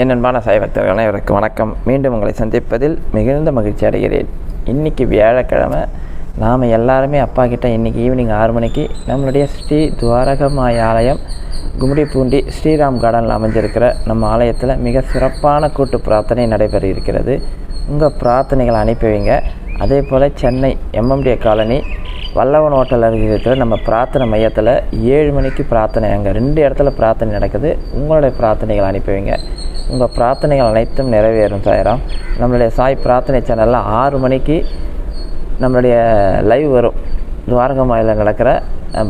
என் அன்பான சைவத்தர்கள் அனைவருக்கு வணக்கம். மீண்டும் உங்களை சந்திப்பதில் மிகுந்த மகிழ்ச்சி அடைகிறேன். இன்றைக்கி வியாழக்கிழமை நாம் எல்லாருமே அப்பா கிட்ட இன்றைக்கி ஈவினிங் ஆறு மணிக்கு நம்மளுடைய ஸ்ரீ துவாரகமாய் ஆலயம் கும்மிடிப்பூண்டி ஸ்ரீராம் கார்டனில் அமைஞ்சிருக்கிற நம்ம ஆலயத்தில் மிக சிறப்பான கூட்டு பிரார்த்தனை நடைபெற இருக்கிறது உங்கள் பிரார்த்தனைகளை அனுப்பி வைங்க அதே போல் Chennai MMDA colony Vallavan hotel இருக்கிற நம்ம பிரார்த்தனை மையத்தில் ஏழு மணிக்கு பிரார்த்தனை அங்கே ரெண்டு இடத்துல பிரார்த்தனை நடக்குது. உங்களுடைய பிரார்த்தனைகள் அனுப்பி வைங்க உங்கள் பிரார்த்தனைகள் அனைத்தும் நிறைவேறும் சாயிரம். நம்மளுடைய சாய் பிரார்த்தனை சேனலில் ஆறு மணிக்கு நம்மளுடைய லைவ் வரும். துவாரகமாயில் நடக்கிற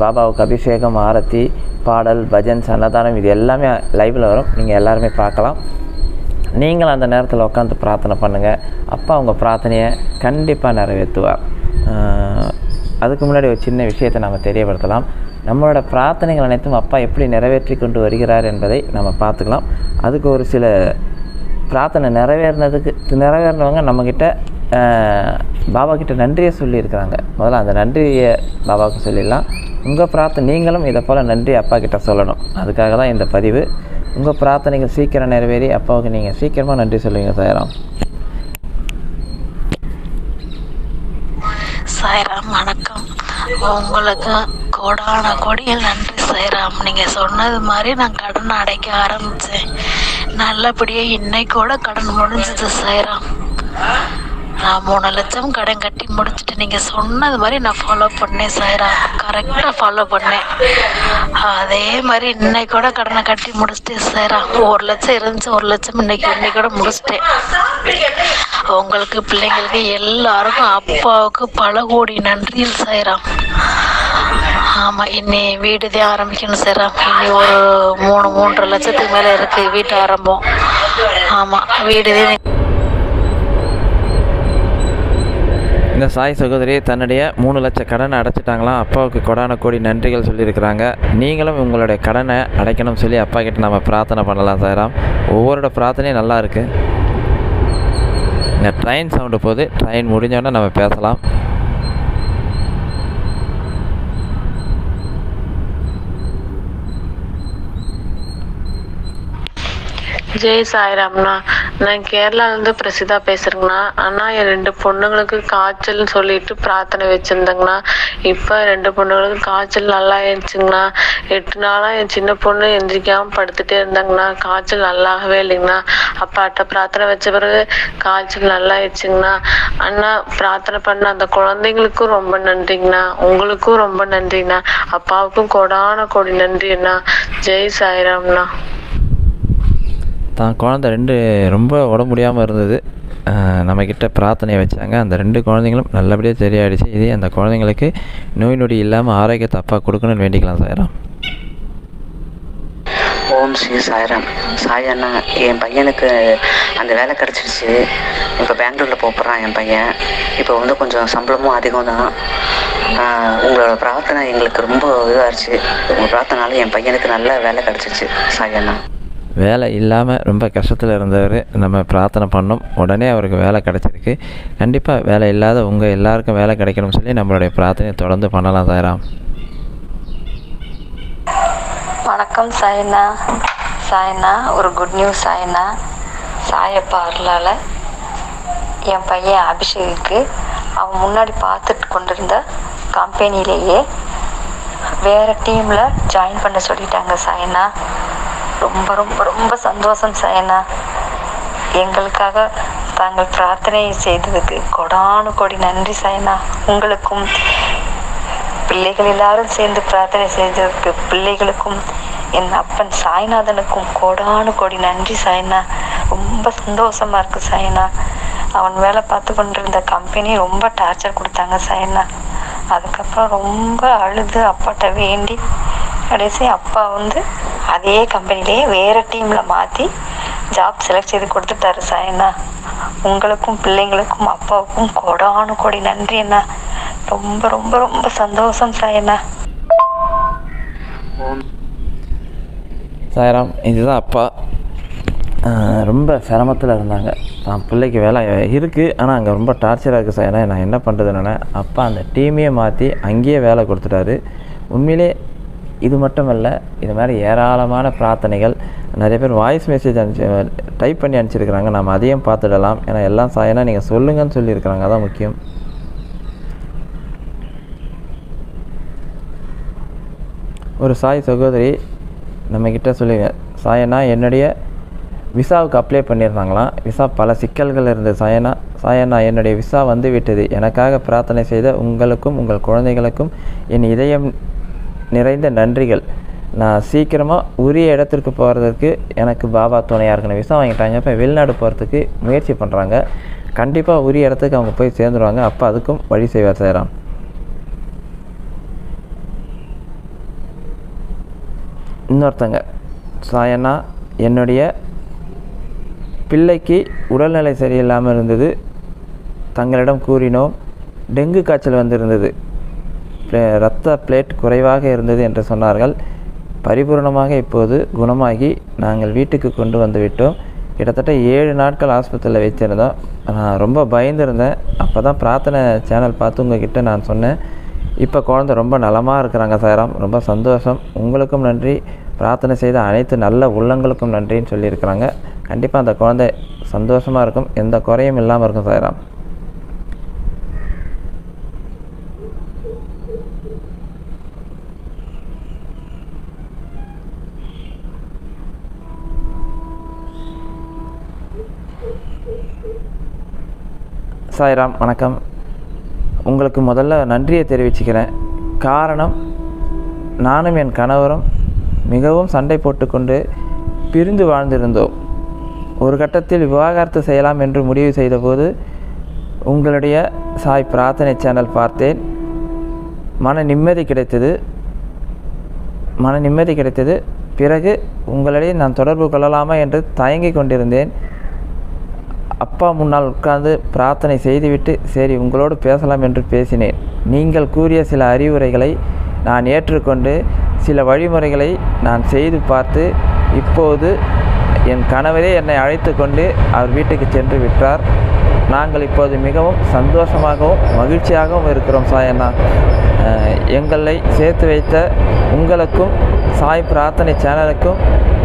பாபாவுக்கு அபிஷேகம் ஆரத்தி பாடல் பஜன்ஸ் அன்னதானம் இது எல்லாமே லைவில் வரும். நீங்கள் எல்லாருமே பார்க்கலாம். நீங்களும் அந்த நேரத்தில் உட்காந்து பிரார்த்தனை பண்ணுங்கள் அப்பா உங்கள் பிரார்த்தனையை கண்டிப்பாக நிறைவேற்றுவார். அதுக்கு முன்னாடி ஒரு சின்ன விஷயத்தை நாம் தெரியப்படுத்தலாம். நம்மளோட பிரார்த்தனைகள் அனைத்தும் அப்பா எப்படி நிறைவேற்றி கொண்டு வருகிறார் என்பதை நம்ம பார்த்துக்கலாம். அதுக்கு ஒரு சில பிரார்த்தனை நிறைவேறினதுக்கு நிறைவேறினவங்க நம்மக்கிட்ட பாபா கிட்ட நன்றியை சொல்லியிருக்கிறாங்க. முதல்ல அந்த நன்றியை பாபாவுக்கு சொல்லிடலாம். உங்கள் பிரார்த்தனை நீங்களும் இதை போல் நன்றி அப்பா கிட்ட சொல்லணும். அதுக்காக தான் இந்த பதிவு. உங்கள் பிரார்த்தனைகள் சீக்கிரம் நிறைவேறி அப்பாவுக்கு நீங்கள் சீக்கிரமாக நன்றி சொல்லுவீங்க சாயராம். சாயராம் வணக்கம். உங்களுக்கு கோடான கொடியில் நன்றி சாய்ராம் நீங்கள் சொன்னது மாதிரி நான் கடன் அடைக்க ஆரம்பித்தேன் நல்லபடியாக இன்னைக்கு கூட கடன் முடிஞ்சது சாய்ராம் நான் மூணு லட்சம் கடன் கட்டி முடிச்சுட்டு நீங்கள் சொன்னது மாதிரி நான் ஃபாலோ பண்ணேன் சாயிரா கரெக்டாக ஃபாலோ பண்ணேன். அதே மாதிரி இன்னைக்கு கூட கடனை கட்டி முடிச்சிட்டேன் சாய்ராம் ஒரு லட்சம் இருந்துச்சு ஒரு லட்சம் இன்னைக்கு இன்னைக்கு கூட முடிச்சிட்டேன். உங்களுக்கு பிள்ளைங்களுக்கு எல்லாருக்கும் அப்பாவுக்கு பல கோடி நன்றியில் செய்கிறோம் ஆமாம் இன்னி வீடு தான் ஆரம்பிக்கணும் சார் இன்னி ஒரு மூணு மூன்றரை லட்சத்துக்கு மேலே இருக்குது வீட்டு ஆரம்பம். ஆமாம் வீடு தான் இந்த சாய் சகோதரி தன்னுடைய மூணு லட்சம் கடனை அடைச்சிட்டாங்களாம். அப்பாவுக்கு கொடான கோடி நன்றிகள் சொல்லியிருக்கிறாங்க. நீங்களும் உங்களுடைய கடனை அடைக்கணும்னு சொல்லி அப்பா கிட்ட நம்ம பிரார்த்தனை பண்ணலாம் சாராம் ஒவ்வொருட பிரார்த்தனையும் நல்லா இருக்கு. இந்த ட்ரெயின் சவுண்டு போது ட்ரெயின் முடிஞ்சோடனே நம்ம பேசலாம். ஜெய் சாய்ராம்ண்ணா நான் கேரளாலேருந்து பிரசிதா பேசுறேங்கண்ணா. அண்ணா என் ரெண்டு பொண்ணுங்களுக்கு காய்ச்சல்னு சொல்லிட்டு பிரார்த்தனை வச்சிருந்தேங்கண்ணா. இப்போ ரெண்டு பொண்ணுங்களுக்கு காய்ச்சல் நல்லா இருந்துச்சுங்கண்ணா. எட்டு நாளாக என் சின்ன பொண்ணு எந்திரிக்காம படுத்துட்டே இருந்தாங்கண்ணா. காய்ச்சல் நல்லாகவே இல்லைங்கண்ணா. அப்பாட்ட பிரார்த்தனை வச்ச பிறகு காய்ச்சல் நல்லா ஆயிடுச்சுங்கண்ணா அண்ணா பிரார்த்தனை பண்ண அந்த குழந்தைங்களுக்கும் ரொம்ப நன்றிங்கண்ணா. உங்களுக்கும் ரொம்ப நன்றிங்கண்ணா. அப்பாவுக்கும் கொடான கொடி நன்றி அண்ணா ஜெய் சாய்ராம்ண்ணா தான் குழந்த ரெண்டு ரொம்ப உடம்பு முடியாமல் இருந்தது. நம்மக்கிட்ட பிரார்த்தனை வச்சாங்க. அந்த ரெண்டு குழந்தைங்களும் நல்லபடியாக சரியாயிடுச்சு. இதே அந்த குழந்தைங்களுக்கு நோய் நொடி இல்லாமல் ஆரோக்கியத்தை அப்பா கொடுக்கணும்னு வேண்டிக்கலாம் சாயிரம். ஓம் ஸ்ரீ சாய்ராம். சாய் அண்ணா என் பையனுக்கு அந்த வேலை கிடச்சிருச்சு. இப்போ பெங்களூரில் போகிறான் என் பையன். இப்போ வந்து கொஞ்சம் சம்பளமும் அதிகம் தான். உங்களோட பிரார்த்தனை எங்களுக்கு ரொம்ப இதாகிடுச்சு உங்கள் பிரார்த்தனால என் பையனுக்கு நல்ல வேலை கிடச்சிருச்சு சாய் அண்ணா. வேலை இல்லாமல் ரொம்ப கஷ்டத்தில் இருந்தவர் நம்ம பிரார்த்தனை பண்ணோம். உடனே அவருக்கு வேலை கிடச்சிருக்கு. கண்டிப்பாக வேலை இல்லாத உங்கள் எல்லாருக்கும் வேலை கிடைக்கணும்னு சொல்லி நம்மளுடைய பிரார்த்தனையை தொடர்ந்து பண்ணலாம் சாயராம். வணக்கம் சாய்னா. சாய்னா ஒரு குட் நியூஸ் சாய்னா. சாயப்பா அருளால் என் பையன் அபிஷேக்கு அவன் முன்னாடி பார்த்துட்டு கொண்டிருந்த கம்பெனிலேயே வேறு டீமில் ஜாயின் பண்ண சொல்லிட்டாங்க சாய்னா. ரொம்ப ரொம்ப ரொம்ப சந்தோஷம் சாயண்ணா எங்களுக்காக தாங்கள் பிரார்த்தனை செய்ததுக்கு கொடானு கொடி நன்றி சாயனா. உங்களுக்கும் பிள்ளைகள் எல்லாரும் சேர்ந்து பிரார்த்தனை செய்ததற்கு பிள்ளைகளுக்கும் என் அப்பன் சாய்நாதனுக்கும் கோடானு கோடி நன்றி சாய்னா. ரொம்ப சந்தோஷமா இருக்கு சாய்னா. அவன் வேலை பார்த்து கொண்டிருந்த கம்பெனி ரொம்ப டார்ச்சர் கொடுத்தாங்க சாய்னா. அதுக்கப்புறம் ரொம்ப அழுது அப்பாட்ட வேண்டி கடைசி அப்பா வந்து அதே கம்பெனிலேயே வேற டீம்ல மாத்தி ஜாப் செலக்ட் செய்து கொடுத்துட்டாரு சாயண்ணா உங்களுக்கும் பிள்ளைங்களுக்கும் அப்பாவுக்கும் கொடானு கொடி நன்றி அண்ணா. ரொம்ப ரொம்ப ரொம்ப சந்தோஷம் சாயண்ணா சாயராம் இதுதான் அப்பா. ரொம்ப சிரமத்தில் இருந்தாங்க. தான் பிள்ளைக்கு வேலை இருக்குது ஆனால் அங்கே ரொம்ப டார்ச்சராக இருக்குது சார் ஏன்னா நான் என்ன பண்ணுறதுனால அப்பா அந்த டீமையே மாற்றி அங்கேயே வேலை கொடுத்துட்டாரு. உண்மையிலே இது மட்டுமல்ல இது மாதிரி ஏராளமான பிரார்த்தனைகள். நிறைய பேர் வாய்ஸ் மெசேஜ் அனுப்பிச்சு டைப் பண்ணி அனுப்பிச்சிருக்கிறாங்க. நம்ம அதையும் பார்த்துடலாம். ஏன்னா எல்லாம் சாயனா நீங்கள் சொல்லுங்கன்னு சொல்லியிருக்கிறாங்க. அதான் முக்கியம். ஒரு சாய் சகோதரி நம்மக்கிட்ட சொல்லுங்க. சாயனா என்னுடைய விசாவுக்கு அப்ளை பண்ணியிருந்தாங்களாம். விசா பல சிக்கல்கள் இருந்தது. சாயனா சாயனா என்னுடைய விசா வந்து விட்டது எனக்காக பிரார்த்தனை செய்த உங்களுக்கும் உங்கள் குழந்தைகளுக்கும் என் இதயம் நிறைந்த நன்றிகள். நான் சீக்கிரமாக உரிய இடத்திற்கு போகிறதுக்கு எனக்கு பாபா துணையாக இருக்கணும். விசா வாங்கிட்டாங்க. இப்போ வெளிநாடு போகிறதுக்கு முயற்சி பண்ணுறாங்க கண்டிப்பாக உரிய இடத்துக்கு அவங்க போய் சேர்ந்துருவாங்க. அப்போ அதுக்கும் வழி செய்வார் சேராம் இன்னொருத்தங்க சாயண்ணா என்னுடைய பிள்ளைக்கு உடல்நிலை சரியில்லாமல் இருந்தது. தங்களிடம் கூறினோம். டெங்கு காய்ச்சல் வந்திருந்தது. இரத்த பிளேட் குறைவாக இருந்தது என்று சொன்னார்கள். பரிபூர்ணமாக இப்போது குணமாகி நாங்கள் வீட்டுக்கு கொண்டு வந்து விட்டோம். கிட்டத்தட்ட ஏழு நாட்கள் ஆஸ்பத்திரியில் வச்சுருந்தோம் நான் ரொம்ப பயந்துருந்தேன். அப்போ தான் பிரார்த்தனை சேனல் பார்த்து உங்ககிட்ட நான் சொன்னேன். இப்போ குழந்தை ரொம்ப நலமாக இருக்கிறாங்க சாராம் ரொம்ப சந்தோஷம். உங்களுக்கும் நன்றி. பிரார்த்தனை செய்த அனைத்து நல்ல உள்ளங்களுக்கும் நன்றின்னு சொல்லியிருக்கிறாங்க. கண்டிப்பாக அந்த குழந்தை சந்தோஷமாக இருக்கும். எந்த குறையும் இல்லாமல் இருக்கும் சாராம் சாய்ராம் வணக்கம். உங்களுக்கு முதல்ல நன்றியை தெரிவிச்சுக்கிறேன். காரணம் நானும் என் கணவரும் மிகவும் சண்டை போட்டுக்கொண்டு பிரிந்து வாழ்ந்திருந்தோம். ஒரு கட்டத்தில் விவாகரத்து செய்யலாம் என்று முடிவு செய்தபோது உங்களுடைய சாய் பிரார்த்தனை சேனல் பார்த்தேன். மன நிம்மதி கிடைத்தது. மன நிம்மதி கிடைத்தது. பிறகு உங்களிடையே நான் தொடர்பு கொள்ளலாமா என்று தயங்கிக் கொண்டிருந்தேன். அப்பா முன்னால் உட்கார்ந்து பிரார்த்தனை செய்துவிட்டு சரி உங்களோடு பேசலாம் என்று பேசினேன். நீங்கள் கூறிய சில அறிவுரைகளை நான் ஏற்றுக்கொண்டு சில வழிமுறைகளை நான் செய்து பார்த்து இப்போது என் கணவரே என்னை அழைத்து கொண்டு அவர் வீட்டுக்கு சென்று விட்டார். நாங்கள் இப்போது மிகவும் சந்தோஷமாகவும் மகிழ்ச்சியாகவும் இருக்கிறோம் சாயண்ணா எங்களை சேர்த்து வைத்த உங்களுக்கும் சாய் பிரார்த்தனை சேனலுக்கும்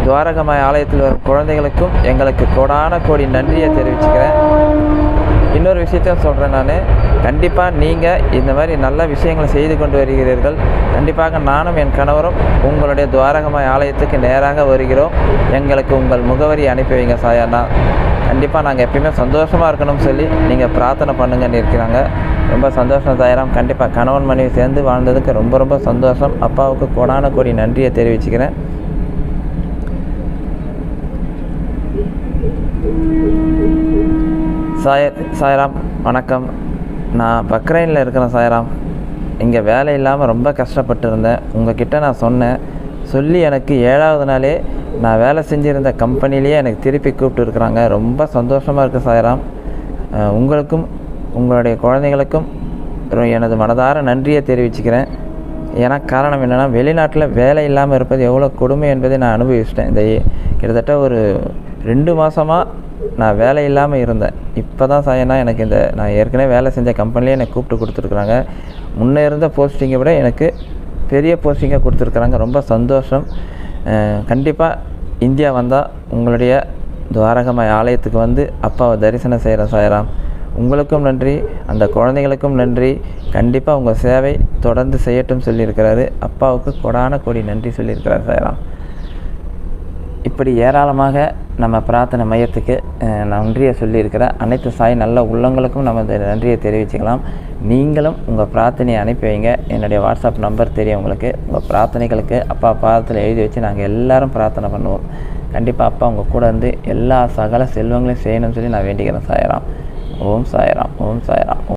துவாரகமாய் ஆலயத்தில் வரும் குழந்தைகளுக்கும் எங்களுக்கு கோடான கோடி நன்றியை தெரிவிச்சுக்கிறேன். இன்னொரு விஷயத்தையும் சொல்கிறேன் நான். கண்டிப்பாக நீங்கள் இந்த மாதிரி நல்ல விஷயங்களை செய்து கொண்டு வருகிறீர்கள். கண்டிப்பாக நானும் என் கணவரும் உங்களுடைய துவாரகமாய் ஆலயத்துக்கு நேராக வருகிறோம். எங்களுக்கு உங்கள் முகவரி அனுப்பி வைங்க சாயாண்ணா. கண்டிப்பாக நாங்கள் எப்பயுமே சந்தோஷமாக இருக்கணும்னு சொல்லி நீங்கள் பிரார்த்தனை பண்ணுங்கன்னு இருக்கிறாங்க. ரொம்ப சந்தோஷம் தாயிரம் கண்டிப்பாக கணவன் மனைவி சேர்ந்து வாழ்ந்ததுக்கு ரொம்ப ரொம்ப சந்தோஷம். அப்பாவுக்கு கோடான கோடி நன்றியை தெரிவிச்சுக்கிறேன். சாய சாய்ராம் வணக்கம். நான் பக்ரைனில் இருக்கிறேன் சாய்ராம். இங்கே வேலை இல்லாமல் ரொம்ப கஷ்டப்பட்டு இருந்தேன் உங்ககிட்ட நான் சொன்னேன். சொல்லி எனக்கு ஏழாவது நாளே நான் வேலை செஞ்சுருந்த கம்பெனிலேயே எனக்கு திருப்பி கூப்பிட்டு இருக்கிறாங்க. ரொம்ப சந்தோஷமாக இருக்குது சாய்ராம். உங்களுக்கும் உங்களுடைய குழந்தைகளுக்கும் எனது மனதார நன்றியை தெரிவிச்சுக்கிறேன். ஏன்னா காரணம் என்னென்னா வெளிநாட்டில் வேலை இல்லாமல் இருப்பது எவ்வளோ கொடுமை என்பதை நான் அனுபவிச்சிட்டேன். இந்த கிட்டத்தட்ட ஒரு ரெண்டு மாதமாக நான் வேலை இல்லாமல் இருந்தேன். இப்போ தான் சாயனா எனக்கு இந்த நான் ஏற்கனவே வேலை செஞ்ச கம்பெனிலே எனக்கு கூப்பிட்டு கொடுத்துருக்குறாங்க. முன்னே இருந்த போஸ்டிங்கை விட எனக்கு பெரிய போஸ்டிங்காக கொடுத்துருக்குறாங்க. ரொம்ப சந்தோஷம். கண்டிப்பாக இந்தியா வந்தால் உங்களுடைய துவாரகமாய் ஆலயத்துக்கு வந்து அப்பாவை தரிசனம் செய்கிறேன் சாயராம் உங்களுக்கும் நன்றி. அந்த குழந்தைகளுக்கும் நன்றி. கண்டிப்பாக உங்கள் சேவை தொடர்ந்து செய்யட்டும் சொல்லியிருக்கிறாரு. அப்பாவுக்கு கொடான கொடி நன்றி சொல்லியிருக்கிறார் சாயராம் இப்படி ஏராளமாக நம்ம பிரார்த்தனை மையத்துக்கு நன்றியை சொல்லியிருக்கிற அனைத்து சாய் நல்ல உள்ளங்களுக்கும் நம்ம இந்த நன்றியை தெரிவிச்சுக்கலாம். நீங்களும் உங்கள் பிரார்த்தனையை அனுப்பி வைங்க. என்னுடைய வாட்ஸ்அப் நம்பர் தெரியும் உங்களுக்கு. உங்கள் பிரார்த்தனைகளுக்கு அப்பா பாதத்தில் எழுதி வச்சு நாங்கள் எல்லோரும் பிரார்த்தனை பண்ணுவோம். கண்டிப்பாக அப்பா உங்கள் கூட இருந்து எல்லா சகல செல்வங்களையும் செய்யணும்னு சொல்லி நான் வேண்டிக்கிறேன் சாயராம். ஓம் சாயராம். ஓம் சாயராம்.